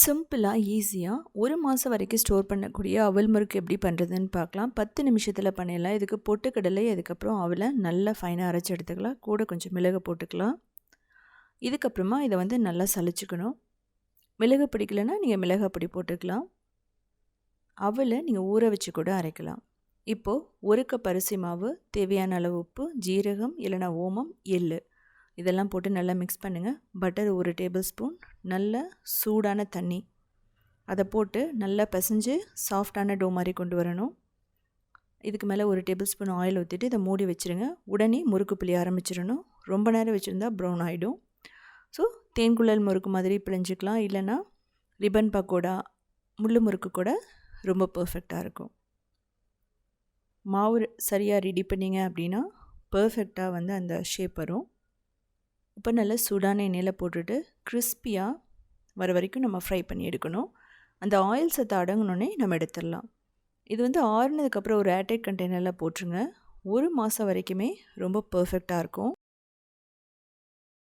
சிம்பிளாக ஈஸியாக ஒரு மாதம் வரைக்கும் ஸ்டோர் பண்ணக்கூடிய அவல் முறுக்கு எப்படி பண்ணுறதுன்னு பார்க்கலாம். பத்து நிமிஷத்தில் பண்ணிடலாம். இதுக்கு பொட்டுக்கடலை அதுக்கப்புறம் அவலை நல்லா ஃபைனாக அரைச்சி எடுத்துக்கலாம். கூட கொஞ்சம் மிளகு போட்டுக்கலாம். இதுக்கப்புறமா இதை வந்து நல்லா சளிச்சுக்கணும். மிளகு பிடிக்கலன்னா நீங்கள் மிளகா பொடி போட்டுக்கலாம். அவலை நீங்கள் ஊற வச்சு கூட அரைக்கலாம். இப்போது ஒரு கப் அரிசி மாவு தேவையான அளவு உப்பு ஜீரகம் இல்லைனா ஓமம் எள்ளு. இதெல்லாம் போட்டு நல்லா மிக்ஸ் பண்ணுங்கள் பட்டர் ஒரு டேபிள் ஸ்பூன் நல்ல சூடான தண்ணி. அதை போட்டு நல்லா பிசைஞ்சு சாஃப்டான டோ மாதிரி கொண்டு வரணும். இதுக்கு மேலே ஒரு டேபிள் ஸ்பூன் ஆயில் ஊற்றிட்டு இதை மூடி வச்சுருங்க. உடனே முறுக்கு புளி ஆரம்பிச்சிடணும். ரொம்ப நேரம் வச்சுருந்தா ப்ரௌன் ஆகிடும் ஸோ தேன்குழல் முறுக்கு மாதிரி பிழிஞ்சிக்கலாம். இல்லைன்னா ரிப்பன் பக்கோடா முள்ளு முறுக்கு கூட ரொம்ப பர்ஃபெக்டாக இருக்கும். மாவு சரியாக ரெடி பண்ணிங்க அப்படின்னா பர்ஃபெக்டாக வந்து அந்த ஷேப் வரும். இப்போ நல்லா சூடான எண்ணெயில் போட்டுட்டு கிறிஸ்பியாக வர வரைக்கும் நம்ம ஃப்ரை பண்ணி எடுக்கணும். அந்த ஆயில் சத்தை அடங்கினோடனே நம்ம எடுத்துடலாம். இது வந்து ஆறுனதுக்கப்புறம் ஒரு ஏர்டைட் கண்டெய்னரில் போட்டுருங்க. ஒரு மாதம் வரைக்குமே ரொம்ப பர்ஃபெக்டாக இருக்கும்.